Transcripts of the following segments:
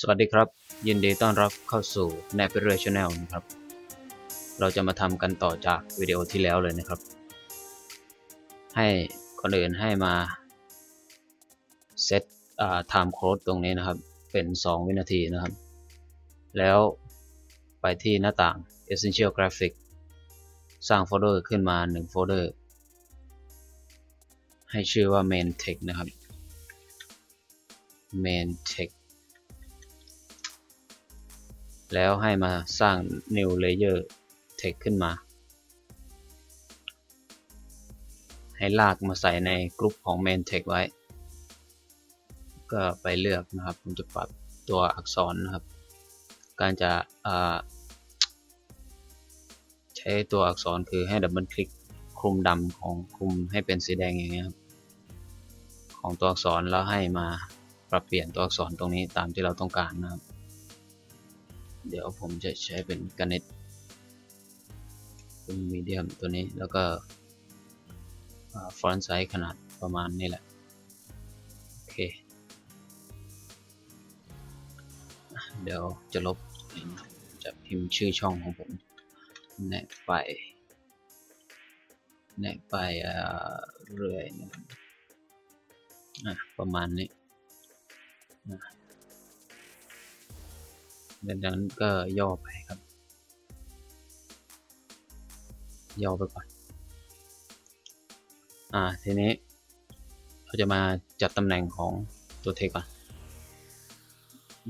สวัสดีครับ ยินดีต้อนรับเข้าสู่ n a v i g a t i o n a l นะครับ เราจะมาทำกันต่อจากวิดีโอที่แล้วเลยนะครับ ให้คนอื่นให้มาเซตอ่า time code ตรงนี้นะครับ เป็น 2 วินาทีนะครับ แล้วไปที่หน้าต่าง Essential Graphic สร้างโฟลเดอร์ขึ้นมา 1 โฟลเดอร์ ให้ชื่อว่า main text นะครับ main text แล้วให้มาสร้าง new layer text ขึ้นมา ให้ลากมาใส่ในกลุ่มของ main text ไว้ ก็ไปเลือกนะครับ ผมจะปรับตัวอักษรนะครับ การจะใช้ตัวอักษรคือให้ดับเบิลคลิกคลุมดำของคลุมให้เป็นสีแดงอย่างเงี้ยครับ ของตัวอักษรแล้วให้มาปรับเปลี่ยนตัวอักษรตรงนี้ตามที่เราต้องการนะครับ เดี๋ยวผมจะใช้เป็นก a น e t เป็นมีเดียมตัวนี้แล้วก็ฟอนต์ไซส์ขนาดประมาณนี้แหละ โอเค เดี๋ยวจะลบจะพิมพ์ชื่อช่องของผม แนบไป แนบไปเรื่อยนะครับอะประมาณนี้ ดังนั้นก็ย่อไปครับ ย่อไปก่อน อ่า ทีนี้ เราจะมาจัดตำแหน่งของตัวเทคก่อน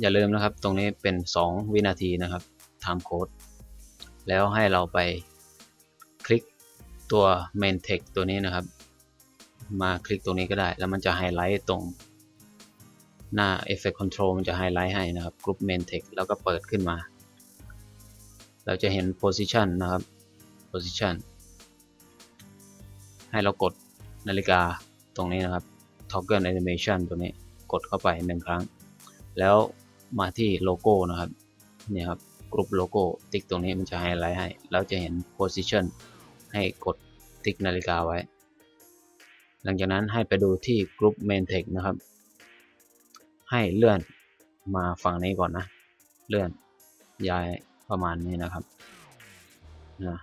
อย่าลืมนะครับ ตรงนี้เป็น 2 วินาทีนะครับ time code แล้วให้เราไปคลิกตัว main text ตัวนี้นะครับ มาคลิกตรงนี้ก็ได้ แล้วมันจะไฮไลท์ตรง หน้า Effect Control มันจะไฮไลท์ให้นะครับ Group Main Text แล้วก็เปิดขึ้นมา เราจะเห็น Position นะครับ Position ให้เรากดนาฬิกาตรงนี้นะครับ Toggle Animation ตัวนี้กดเข้าไปหนึ่งครั้ง แล้วมาที่โลโก้นะครับเนี่ยครับกรุ๊ปโลโก้ติ๊กตรงนี้มันจะไฮไลท์ให้แล้วจะเห็น Position ให้กดติ๊กนาฬิกาไว้ หลังจากนั้นให้ไปดูที่กรุ๊ป Main Text นะครับ ให้เลื่อนมาฝั่งนี้ก่อนนะ เลื่อนย้ายประมาณนี้นะครับนะ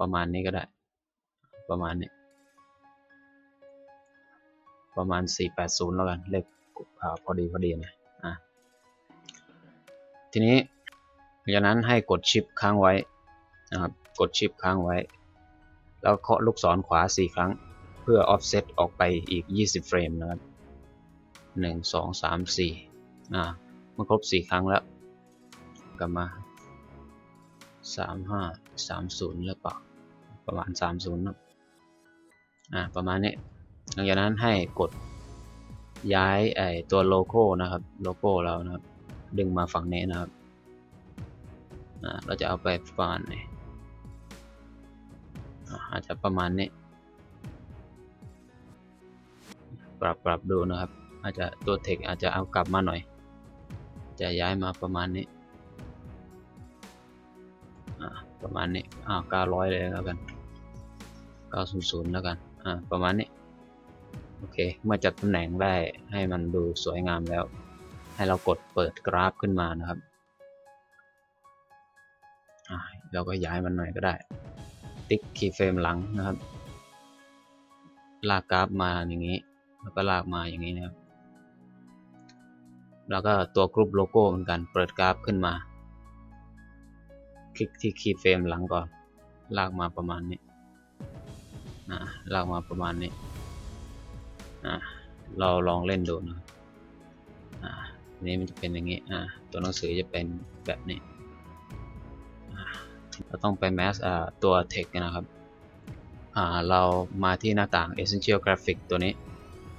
ประมาณนี้ก็ได้ ประมาณนี้ ประมาณ 480 แล้วกัน เลขพอดีพอดีนะอะทีนี้จากนั้นให้กดชิปค้างไว้นะครับ กดชิปค้างไว้ แล้วเคาะลูกศรขวา 4 ครั้ง เพื่อ offset ออกไปอีก 20 เฟรมนะครับ หนึ่งสองสามสี่อ่ามันครบสี่ครั้งแล้ว กลับมาสามห้าสามศูนย์หรือเปล่า ประมาณสามศูนย์นะอ่าประมาณนี้ หลังจากนั้นให้กดย้ายไอตัวโลโก้นะครับ โลโก้เรานะครับ ดึงมาฝั่งนี้นะครับอ่าเราจะเอาไปประมาณนี้อาจจะประมาณนี้ ปรับปรับดูนะครับ อาจจะตัวเทคอาจจะเอากลับมาหน่อย จะย้ายมาประมาณนี้ประมาณนี้อ่าเก้าร้อยเลยแล้วกันเก้าศูนย์ศูนย์แล้วกัน อ่า ประมาณนี้ โอเค เมื่อจัดตำแหน่งได้ให้มันดูสวยงามแล้ว ให้เรากดเปิดกราฟขึ้นมานะครับ อ่า เราก็ย้ายมันหน่อยก็ได้ ติ๊กคีย์เฟรมหลังนะครับ ลากกราฟมาอย่างนี้ แล้วก็ลากมาอย่างนี้นะครับ แล้วก็ตัวกรุ๊ปโลโก้เหมือนกัน เปิดกราฟขึ้นมา คลิกที่คีย์เฟรมหลังก่อน ลากมาประมาณนี้นะลากมาประมาณนี้นะเราลองเล่นดูนะอ่านี้มันจะเป็นอย่างนี้ อ่า ตัวหนังสือจะเป็นแบบนี้ เราต้องไปแมสอ่าตัว text นะครับ อ่า เรามาที่หน้าต่าง essential graphic ตัวนี้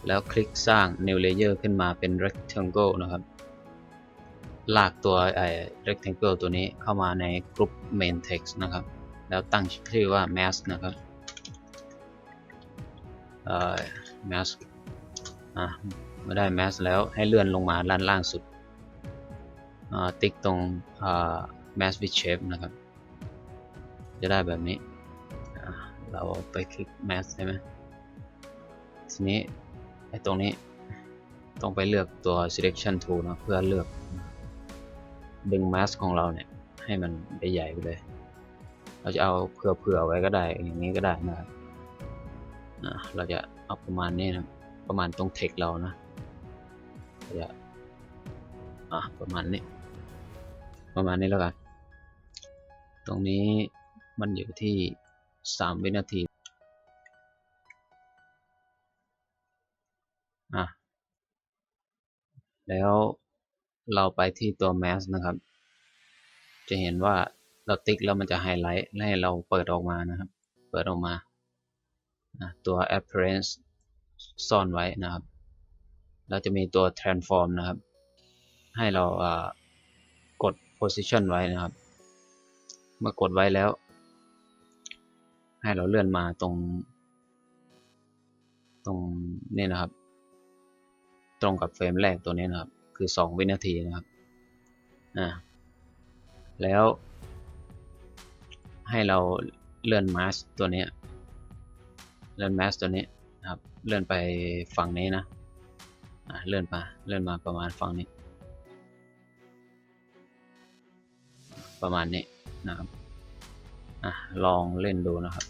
แล้วคลิกสร้าง new layer ขึ้นมาเป็น rectangle นะครับ ลากตัวไอ้ rectangle ตัวนี้เข้ามาในกลุ่ม main text นะครับ แล้วตั้งชื่อว่า mask นะครับเอ่อ mask อะเมื่อได้ mask แล้วให้เลื่อนลงมาด้านล่างสุดติ๊กตรง mask with shape นะครับ จะได้แบบนี้ เราไปคลิก mask ใช่ไหมทีนี้ อ้ตรงนี้ต้องไปเลือกตัว selection tool นะเพื่อเลือกดึง mask ของเราเนี่ย ให้มันได้ใหญ่ไปเลย เราจะเอาเผื่อๆไว้ก็ได้อย่างนี้ก็ได้นะครับนะเราจะเอาประมาณนี้นะประมาณตรง text เรานะเราจะอะประมาณนี้ ประมาณนี้แล้วกันตรงนี้มันอยู่ที่ 3 วินาที อะแล้วเราไปที่ตัว mask นะครับ จะเห็นว่าเราติ๊กแล้วมันจะไฮไลท์ให้เราเปิดออกมานะครับ เปิดออกมา ตัว appearance ซ่อนไว้นะครับ เราจะมีตัว transform นะครับ ให้เราอ่ากด position ไว้นะครับ เมื่อกดไว้แล้ว ให้เราเลื่อนมาตรง ตรงนี่นะครับ ตรงกับเฟรมแรกตัวนี้นะครับ คือ 2 วินาทีนะครับอ่าแล้ว ให้เราเลื่อนมาสตัวนี้เลื่อนมาสตัวนี้นะครับ เลื่อนไปฝั่งนี้นะอ่าเลื่อนมาเลื่อนมาประมาณฝั่งนี้ ประมาณนี้นะครับอะลองเล่นดูนะครับ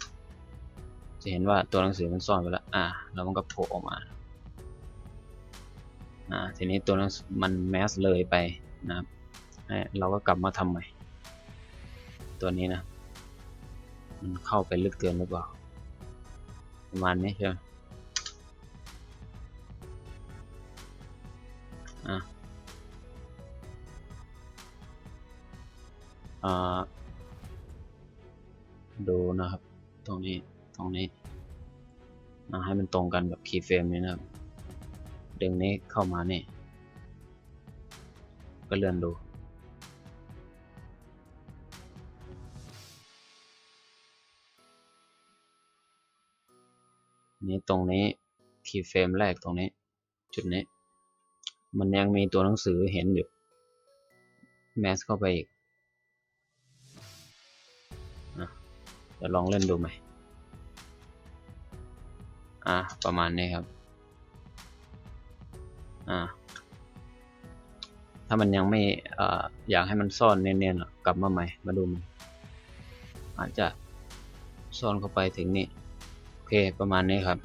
จะเห็นว่าตัวหนังสือมันซ่อนไปแล้วอ่าแล้วมันก็โผล่ออกมา อ่าทีนี้ตัวนังสือมันแมสเลยไปนะครับเราก็กลับมาทำใหม่ ตัวนี้นะ มันเข้าไปลึกเกินหรือเปล่า ประมาณนี้ใช่ไหมอะอ่าดูนะครับ ตรงนี้ ตรงนี้อ่าให้มันตรงกันกับคีย์เฟรมนี้นะครับ ดึงนี้เข้ามานี่ ก็เลื่อนดู นี้ตรงนี้คีย์เฟรมแรกตรงนี้ จุดนี้ มันยังมีตัวหนังสือเห็นอยู่ แมสเข้าไปอีกอะเดี๋ยวลองเล่นดูไหมอะ ประมาณนี้ครับ อ่า ถ้ามันยังไม่อ่าอยากให้มันซ่อนเนียนๆกลับมาใหม่ มาดูมันอาจจะซ่อนเข้าไปถึงนี่โอเคประมาณนี้ครับ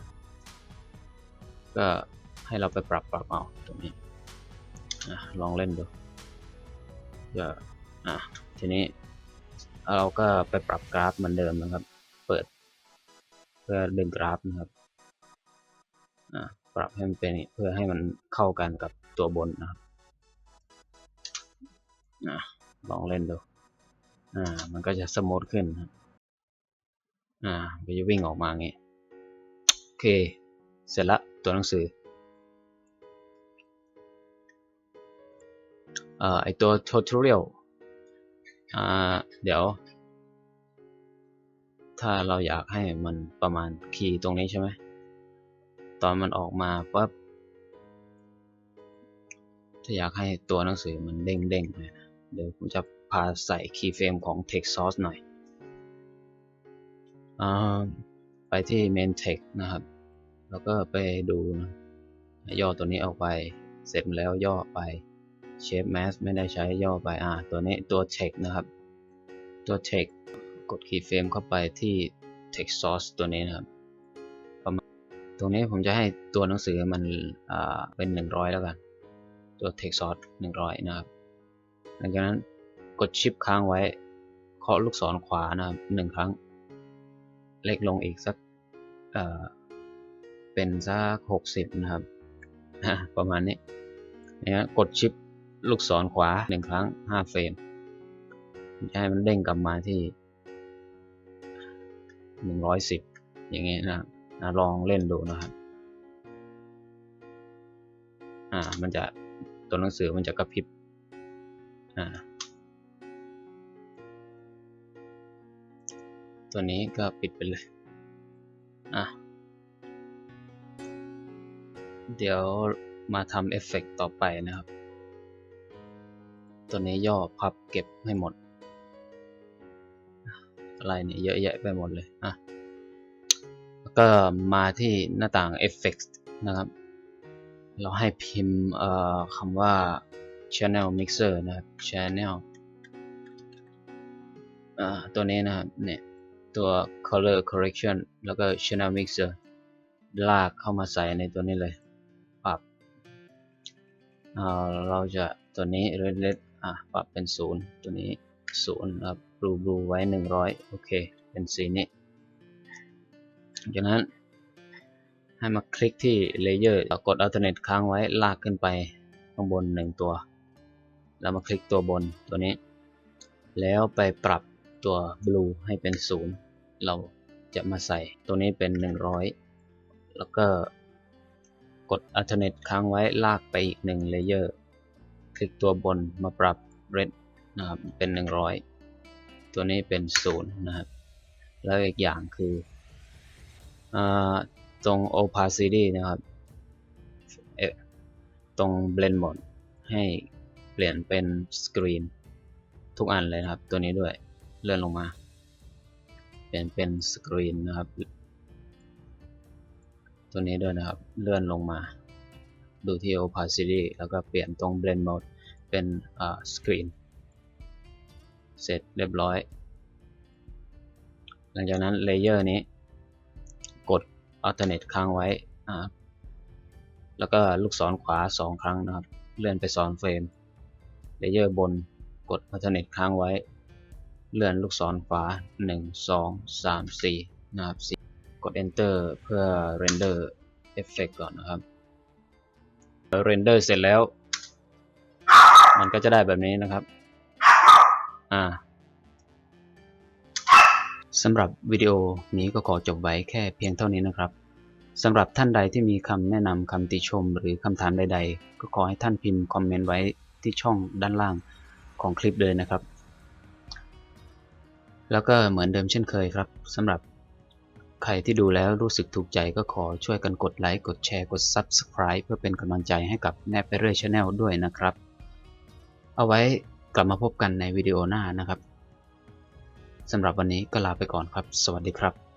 ก็ให้เราไปปรับปรับเอาตรงนี้อลองเล่นดูจะอะทีนี้เราก็ไปปรับกราฟเหมือนเดิมนะครับ เปิด เพื่อดึงกราฟนะครับ อะ ปรับให้มันเป็นเพื่อให้มันเข้ากันกับตัวบนนะครับอะลองเล่นดูอ่ามันก็จะสมูทขึ้นอ่าก็จะวิ่งออกมางี้โอเค เสร็จละตัวหนังสืออ่อไอตัว tutorial อ่าเดี๋ยว ถ้าเราอยากให้มันประมาณคีย์ตรงนี้ใช่ไหม ตอนมันออกมาปั๊บถ้าอยากให้ตัวหนังสือมันเด้งๆเลยนะเดี๋ยวผมจะพาใส่คีย์เฟรมของ text source หน่อยอไปที่ main text นะครับ แล้วก็ไปดูนะย่อตัวนี้ออกไป เสร็จแล้วย่อไป shape mask ไม่ได้ใช้ย่อไป อ่า ตัวนี้ตัว text นะครับ ตัว text กด keyframe เข้าไปที่ text source ตัวนี้นะครับ ตรงนี้ผมจะให้ตัวหนังสือมันเป็น 100 แล้วกัน ตัว text source 100 นะครับ หลังจากนั้นกดชิปค้างไว้ เคาะลูกศรขวานะครับหนึ่งครั้ง เล็กลงอีกสักเเป็นสักหกสิบนะครับ ประมาณนี้นะกดชิปลูกศรขวาหนึ่งครั้งห้าเฟรมจะให้มันเด้งกลับมาที่หนึ่งร้อยสิบอย่างเงี้ยนะ นะลองเล่นดูนะครับ อ่า มันจะตัวหนังสือมันจะกระพริบ อ่า ตัวนี้ก็ปิดไปเลย อะ เดี๋ยวมาทำเอฟเฟกต่อไปนะครับ ตัวนี้ย่อพับเก็บให้หมด อะไรเนี่ยเยอะแยะไปหมดเลย อะ ก็มาที่หน้าต่าง Effects นะครับ เราให้พิมพ์คำว่า channel mixer นะครับ channel ตัวนี้นะครับเนี่ยตัว color correction แล้วก็ channel mixer ลากเข้ามาใส่ในตัวนี้เลยปรับเราจะตัวนี้ red red อะปรับเป็นศูนย์ตัวนี้ศูนย์นะครับ blue blue ไว้หนึ่งร้อยโอเค เป็นสีนี้ จากนั้น ให้มาคลิกที่ layer แล้วกด alternate ค้างไว้ลากขึ้นไปข้างบนหนึ่งตัว แล้วมาคลิกตัวบนตัวนี้ แล้วไปปรับตัว blue ให้เป็นศูนย์เราจะมาใส่ตัวนี้เป็น 100 แล้วก็กด alternate ค้างไว้ลากไปอีกหนึ่ง layer คลิกตัวบนมาปรับ red นะครับเป็น 100 ตัวนี้เป็น 0 นะครับ แล้วอีกอย่างคือ ตรง opacity นะครับตรง blend mode ให้เปลี่ยนเป็น screen ทุกอันเลยนะครับ ตัวนี้ด้วยเลื่อนลงมา เปลี่ยนเป็น screen นะครับ ตัวนี้ด้วยนะครับ เลื่อนลงมา ดูที่ opacity แล้วก็เปลี่ยนตรง blend mode เป็น screen เสร็จเรียบร้อย หลังจากนั้น layer นี้ alternate ค้างไว้อ่าแล้วก็ลูกศรขวา 2 ครั้งนะครับ เลื่อนไป2เฟรม layer บนกด alternate ค้างไว้ เลื่อนลูกศรขวา 1 2 3 4 นะครับ กด enter เพื่อ render effect ก่อนนะครับ render เสร็จแล้ว มันก็จะได้แบบนี้นะครับ อ่า สำหรับวิดีโอนี้ก็ขอจบไว้แค่เพียงเท่านี้นะครับสำหรับท่านใดที่มีคำแนะนำคำติชม หรือคำถามใด ๆ ก็ขอให้ท่านพิมพ์คอมเมนต์ไว้ที่ช่องด้านล่างของคลิปเลยนะครับ แล้วก็เหมือนเดิมเช่นเคยครับสำหรับใครที่ดูแล้วรู้สึกถูกใจก็ขอช่วยกันกดไลค์กดแชร์กด Subscribe เพื่อเป็นกำลังใจให้กับแนบไปเรื่อยชาแนลด้วยนะครับ เอาไว้กลับมาพบกันในวิดีโอหน้านะครับ สำหรับวันนี้ก็ลาไปก่อนครับ สวัสดีครับ